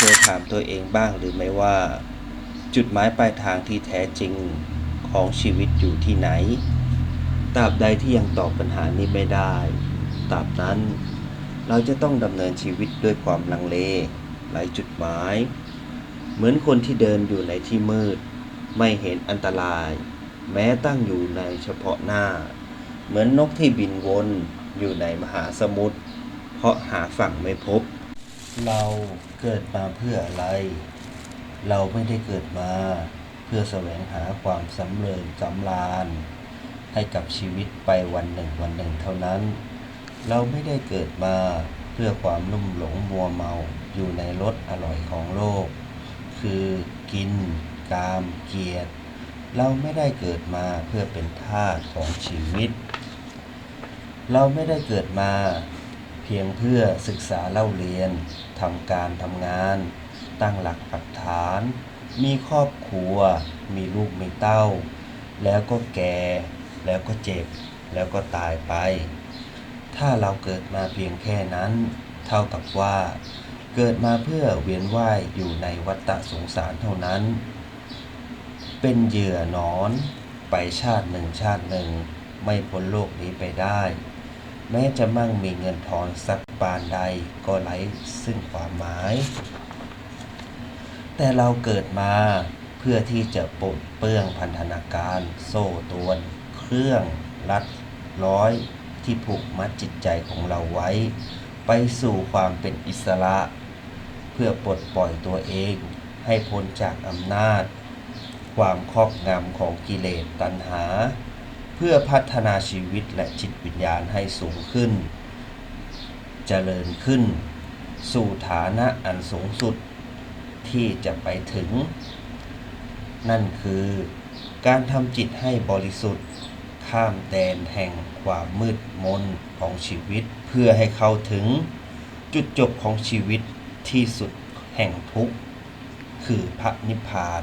เคยถามตัวเองบ้างหรือไม่ว่า จุดหมายปลายทางที่แท้จริงของชีวิตอยู่ที่ไหนตราบใดที่ยังตอบปัญหานี้ไม่ได้ตราบนั้นเราจะต้องดำเนินชีวิตด้วยความลังเลไร้จุดหมาย เหมือนคนที่เดินอยู่ในที่มืด ไม่เห็นอันตราย แม้ตั้งอยู่ในเฉพาะหน้า เหมือนนกที่บินวนอยู่ในมหาสมุทรเพราะหาฝั่งไม่พบ เราเกิดมาเพื่ออะไร เราไม่ได้เกิดมาเพื่อแสวงหาความสำเริญสำราญ ให้กับชีวิตไปวันหนึ่งวันหนึ่งเท่านั้น เราไม่ได้เกิดมาเพื่อความลุ่มหลงมัวเมาอยู่ในรสอร่อยของโลก คือกิน กาม เกียรติ เราไม่ได้เกิดมาเพื่อเป็นทาสของชีวิต เราไม่ได้เกิดมา พียงเพื่อศึกษาเล่าเรียนทำการทำงาน ตั้งหลักปักฐาน มีครอบครัว มีลูกมีเต้า แล้วก็แก่ แล้วก็เจ็บ แล้วก็ตายไป ถ้าเราเกิดมาเพียงแค่นั้น เท่ากับว่า เกิดมาเพื่อเวียนว่ายอยู่ในวัฏฏะสงสารเท่านั้น เป็นเหยื่อหนอน ไปชาติหนึ่งชาติหนึ่ง ไม่พ้นโลกนี้ไปได้ แม้จะมั่งมีเงินทองสักปานใดก็ไร้ซึ่งความหมาย แต่เราเกิดมาเพื่อที่จะปลดเปลื้องพันธนาการ โซ่ตวน เครื่องรัดร้อยที่ผูกมัดจิตใจของเราไว้ ไปสู่ความเป็นอิสระ เพื่อปลดปล่อยตัวเองให้พ้นจากอำนาจ ความครอบงำของกิเลสตัณหา เพื่อพัฒนาชีวิตและจิตวิญญาณให้สูงขึ้น เจริญขึ้น สู่ฐานะอันสูงสุดที่จะไปถึง นั่นคือการทำจิตให้บริสุทธิ์ ข้ามแดนแห่งความมืดมนของชีวิตเพื่อให้เข้าถึงจุดจบของชีวิตที่สุดแห่งทุกข์ คือพระนิพพาน